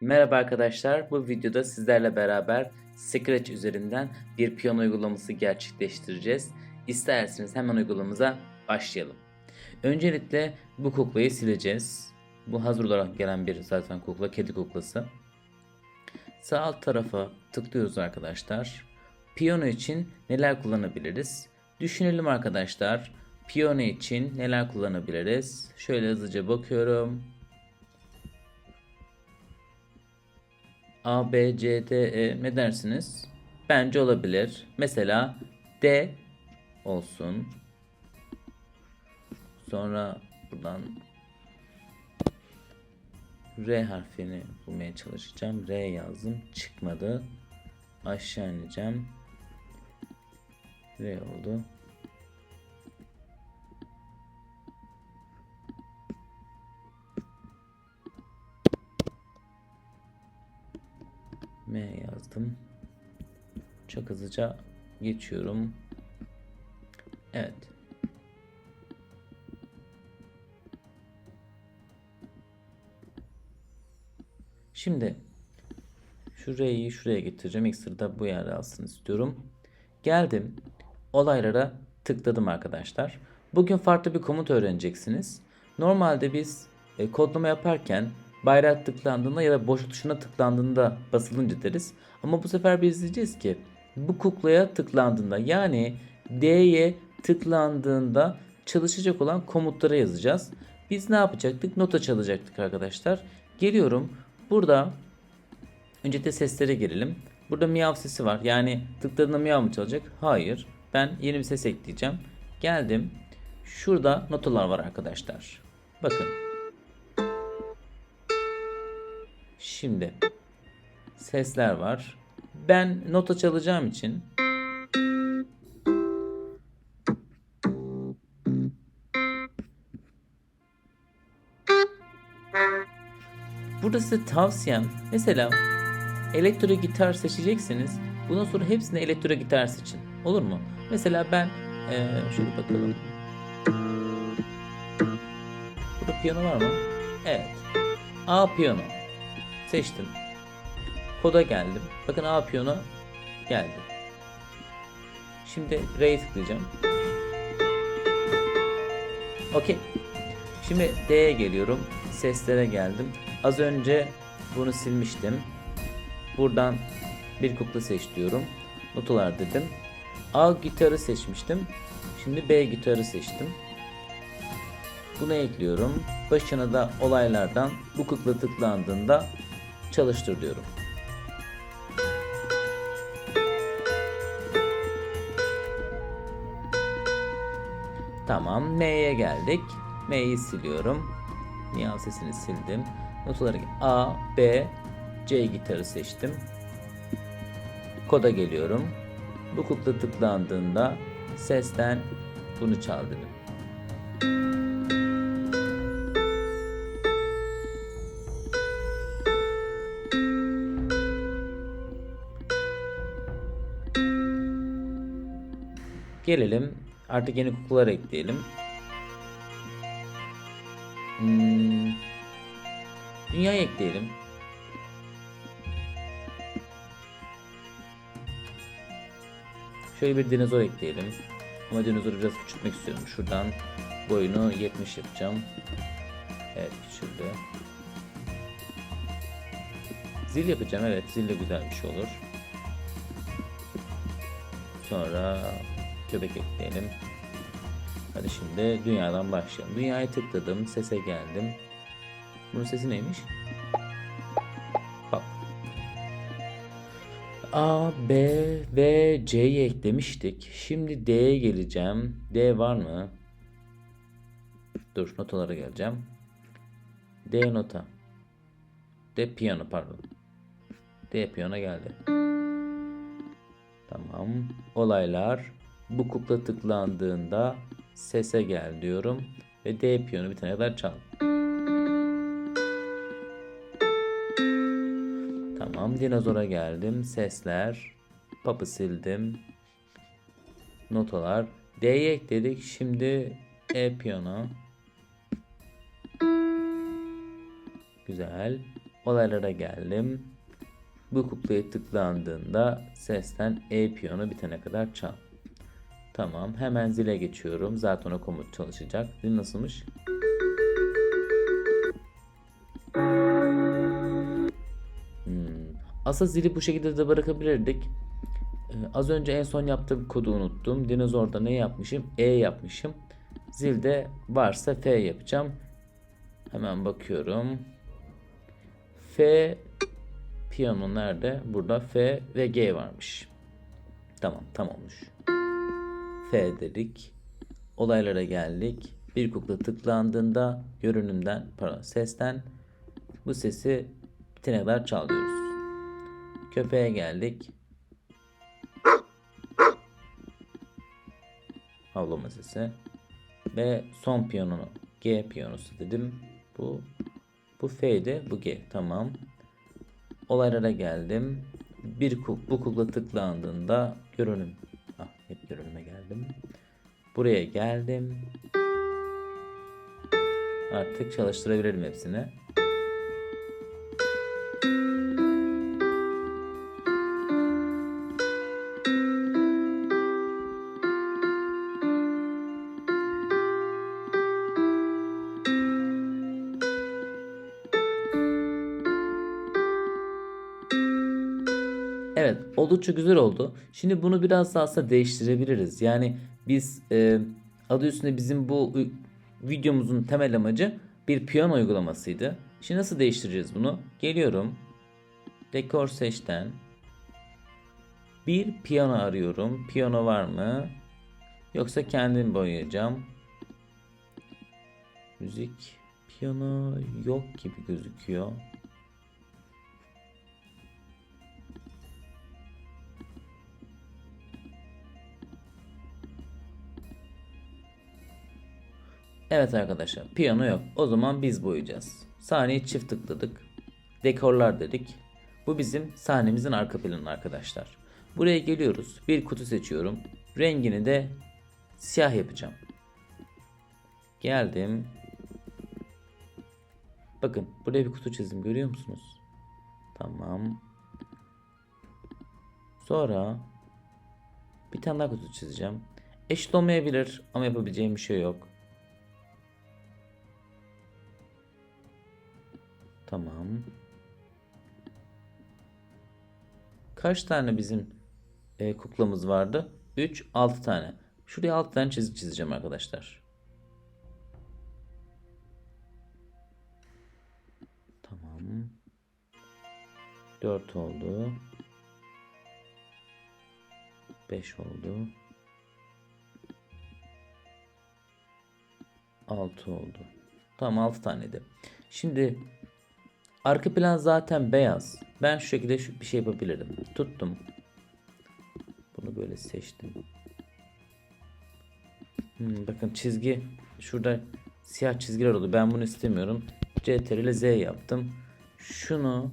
Merhaba arkadaşlar. Bu videoda sizlerle beraber Scratch üzerinden bir piyano uygulaması gerçekleştireceğiz. İsterseniz hemen uygulamamıza başlayalım. Öncelikle bu kuklayı sileceğiz. Bu hazır olarak gelen bir zaten kukla, kedi kuklası. Sağ alt tarafa tıklıyoruz arkadaşlar. Piyano için neler kullanabiliriz? Düşünelim arkadaşlar. Piyano için neler kullanabiliriz? Şöyle hızlıca bakıyorum. A, B, C, D, E ne dersiniz? Bence olabilir. Mesela D olsun. Sonra buradan R harfini bulmaya çalışacağım. R yazdım. Çıkmadı. Aşağı ineceğim. R oldu. M yazdım. Çok hızlıca geçiyorum. Evet. Şimdi şurayı şuraya getireceğim. İlk bu yerde alsın istiyorum. Geldim. Olaylara tıkladım arkadaşlar. Bugün farklı bir komut öğreneceksiniz. Normalde biz e, kodlama yaparken bayrak tıklandığında ya da boş tuşuna tıklandığında basılınca deriz. Ama bu sefer biz diyeceğiz ki bu kuklaya tıklandığında yani D'ye tıklandığında çalışacak olan komutları yazacağız. Biz ne yapacaktık? Nota çalacaktık arkadaşlar. Geliyorum. Burada öncelikle seslere girelim. Burada miyav sesi var. Yani tıkladığında miyav mı çalacak? Hayır. Ben yeni bir ses ekleyeceğim. Geldim. Şurada notalar var arkadaşlar. Bakın. Şimdi sesler var. Ben nota çalacağım için Burada size tavsiyem mesela elektro gitar seçecekseniz bundan sonra hepsini elektro gitar seçin. Olur mu? Mesela ben eee şöyle bakalım. Burada piyano var mı? Evet. A piyano. Seçtim. Koda geldim. Bakın A piyano geldi. Şimdi R'ye tıklayacağım. Okey. Şimdi D'ye geliyorum. Seslere geldim. Az önce bunu silmiştim. Buradan bir kukla seç diyorum. Notalar dedim. A gitarı seçmiştim. Şimdi B gitarı seçtim. Bunu ekliyorum. Başına da olaylardan bu kukla tıklandığında çalıştır diyorum. Tamam. M'ye geldik. M'yi siliyorum. Miyav sesini sildim. Notaları A, B, C gitarı seçtim. Koda geliyorum. Bu kukla tıklandığında sesten bunu çal dedim. Gelelim artık yeni kuklalar ekleyelim. Hmm, dünya ekleyelim. Şöyle bir dinozor ekleyelim. Ama dinozoru biraz küçültmek istiyorum. Şuradan boyunu 70 yapacağım. Evet küçüldü. Zil yapacağım. Evet zil de güzel bir şey olur. Sonra köpek ekleyelim. Hadi şimdi dünyadan başlayalım. Dünyaya tıkladım. Sese geldim. Bunun sesi neymiş? Bak. A, B ve C'yi eklemiştik. Şimdi D'ye geleceğim. D var mı? Dur notalara geleceğim. D nota. D piyano pardon. D piyano geldi. Tamam. Olaylar. Bu kukla tıklandığında sese gel diyorum. Ve D piyano bir tane kadar çal. Tamam. Dinozora geldim. Sesler. Papı sildim. Notalar. D'yi ekledik. Şimdi E piyano. Güzel. Olaylara geldim. Bu kuklaya tıklandığında sesten E piyano bitene kadar çal. Tamam hemen zile geçiyorum. Zaten o komut çalışacak. Zil nasılmış? Hmm. Aslında zili bu şekilde de bırakabilirdik. Ee, az önce en son yaptığım kodu unuttum. Dinozorda ne yapmışım? E yapmışım. Zilde varsa F yapacağım. Hemen bakıyorum. F piyano nerede? Burada F ve G varmış. Tamam tam olmuş. F dedik. Olaylara geldik. Bir kukla tıklandığında görünümden, pardon sesten bu sesi bitene kadar çalıyoruz. Köpeğe geldik. Havlama sesi. Ve son piyano G piyanosu dedim. Bu bu F'di, bu G. Tamam. Olaylara geldim. Bir kuk, bu kukla tıklandığında görünüm. Buraya geldim. Artık çalıştırabilirim hepsini. Oldukça güzel oldu. Şimdi bunu biraz daha aslında değiştirebiliriz. Yani biz e, adı üstünde bizim bu videomuzun temel amacı bir piyano uygulamasıydı. Şimdi nasıl değiştireceğiz bunu? Geliyorum. Dekor seçten. Bir piyano arıyorum. Piyano var mı? Yoksa kendim boyayacağım. Müzik, piyano yok gibi gözüküyor. Evet arkadaşlar piyano yok. O zaman biz boyayacağız. Sahneye çift tıkladık. Dekorlar dedik. Bu bizim sahnemizin arka planı arkadaşlar. Buraya geliyoruz. Bir kutu seçiyorum. Rengini de siyah yapacağım. Geldim. Bakın buraya bir kutu çizdim görüyor musunuz? Tamam. Sonra bir tane daha kutu çizeceğim. Eşit olmayabilir ama yapabileceğim bir şey yok. Tamam. Kaç tane bizim e, kuklamız vardı? 3, 6 tane. Şuraya 6 tane çizik çizeceğim arkadaşlar. Tamam. 4 oldu. 5 oldu. 6 oldu. Tamam 6 taneydi. Şimdi arka plan zaten beyaz. Ben şu şekilde bir şey yapabilirim. Tuttum. Bunu böyle seçtim. Hmm, bakın çizgi şurada siyah çizgiler oldu. Ben bunu istemiyorum. CTRL ile Z yaptım. Şunu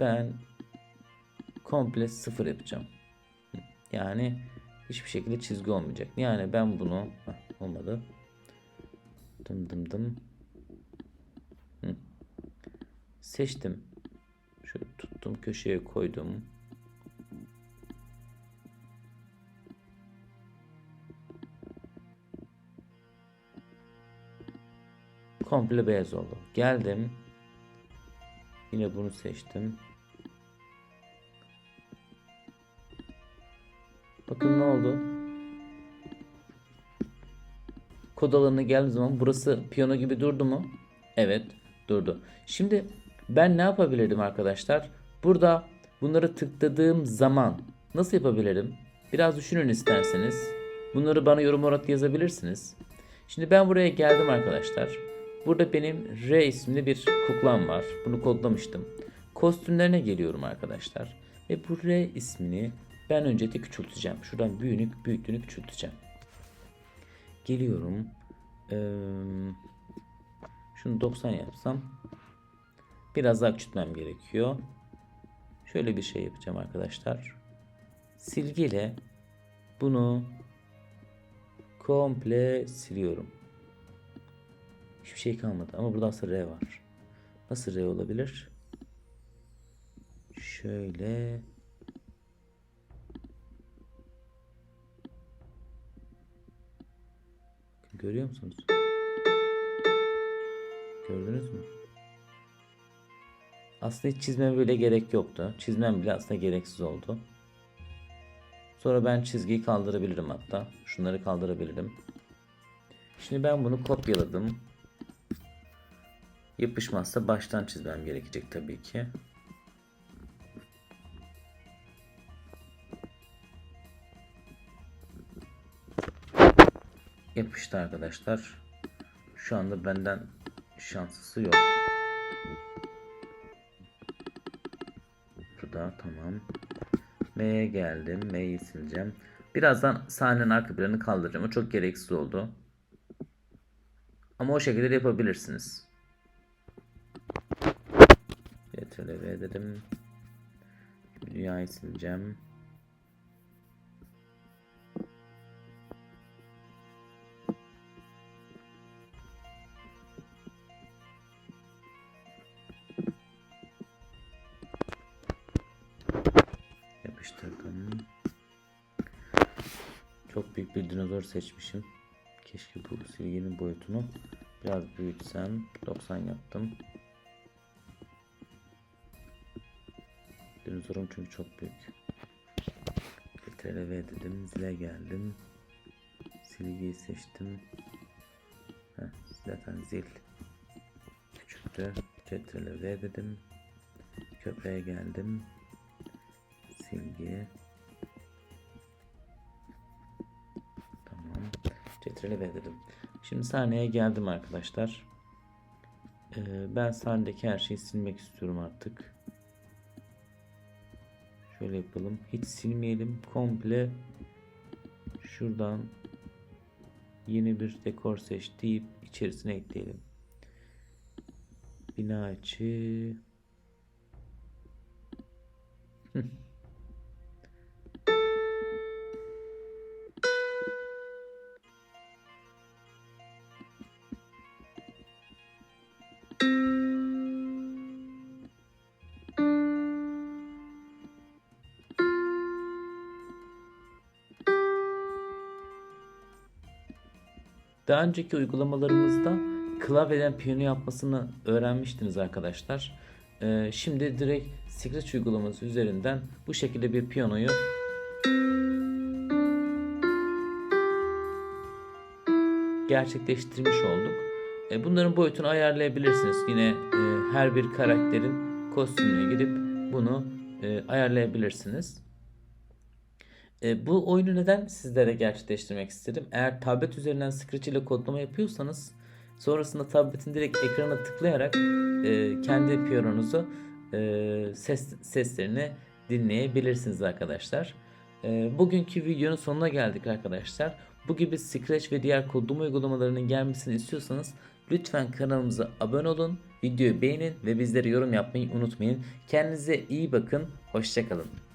ben komple sıfır yapacağım. Yani hiçbir şekilde çizgi olmayacak. Yani ben bunu Heh, olmadı. Dım dım dım. Seçtim. Şöyle tuttum köşeye koydum. Komple beyaz oldu. Geldim. Yine bunu seçtim. Bakın ne oldu? Kod alanına geldiğim zaman burası piyano gibi durdu mu? Evet durdu. Şimdi ben ne yapabilirdim arkadaşlar? Burada bunları tıkladığım zaman nasıl yapabilirim? Biraz düşünün isterseniz. Bunları bana yorum olarak yazabilirsiniz. Şimdi ben buraya geldim arkadaşlar. Burada benim R isimli bir kuklam var. Bunu kodlamıştım. Kostümlerine geliyorum arkadaşlar. Ve bu R ismini ben önce de küçülteceğim. Şuradan büyüklük büyüklüğünü küçülteceğim. Geliyorum. Ee, şunu 90 yapsam biraz daha küçültmem gerekiyor. Şöyle bir şey yapacağım arkadaşlar. Silgiyle bunu komple siliyorum. Hiçbir şey kalmadı ama burada aslında R var. Nasıl R olabilir? şöyle Görüyor musunuz? Aslında hiç çizmeme bile gerek yoktu. Çizmem bile aslında gereksiz oldu. Sonra ben çizgiyi kaldırabilirim hatta. Şunları kaldırabilirim. Şimdi ben bunu kopyaladım. Yapışmazsa baştan çizmem gerekecek tabii ki. Yapıştı arkadaşlar. Şu anda benden şanslısı yok. Tamam. M'ye geldim. M'yi sileceğim. Birazdan sahnenin arka planını kaldıracağım. O çok gereksiz oldu. Ama o şekilde de yapabilirsiniz. CTRL dedim. Dünyayı sileceğim. Dinozor seçmişim. Keşke bu silginin boyutunu biraz büyütsem. 90 yaptım. Dinozorum çünkü çok büyük. Ctrl V dedim. Zile geldim. Silgiyi seçtim. Heh, zaten zil küçüktü. Ctrl V dedim. Köprüye geldim. Silgi. V dedim. Şimdi sahneye geldim arkadaşlar. Ee, ben sahnedeki her şeyi silmek istiyorum artık. Şöyle yapalım. Hiç silmeyelim. Komple şuradan yeni bir dekor seç deyip içerisine ekleyelim. Bina açı. Daha önceki uygulamalarımızda klavyeden piyano yapmasını öğrenmiştiniz arkadaşlar. Ee, şimdi direkt Scratch uygulaması üzerinden bu şekilde bir piyanoyu gerçekleştirmiş olduk. E, bunların boyutunu ayarlayabilirsiniz. Yine e, her bir karakterin kostümüne girip bunu e, ayarlayabilirsiniz. E, bu oyunu neden sizlere gerçekleştirmek istedim? Eğer tablet üzerinden Scratch ile kodlama yapıyorsanız sonrasında tabletin direkt ekrana tıklayarak e, kendi piyanonuzu e, ses seslerini dinleyebilirsiniz arkadaşlar. E, bugünkü videonun sonuna geldik arkadaşlar. Bu gibi Scratch ve diğer kodlama uygulamalarının gelmesini istiyorsanız lütfen kanalımıza abone olun, videoyu beğenin ve bizlere yorum yapmayı unutmayın. Kendinize iyi bakın, hoşçakalın.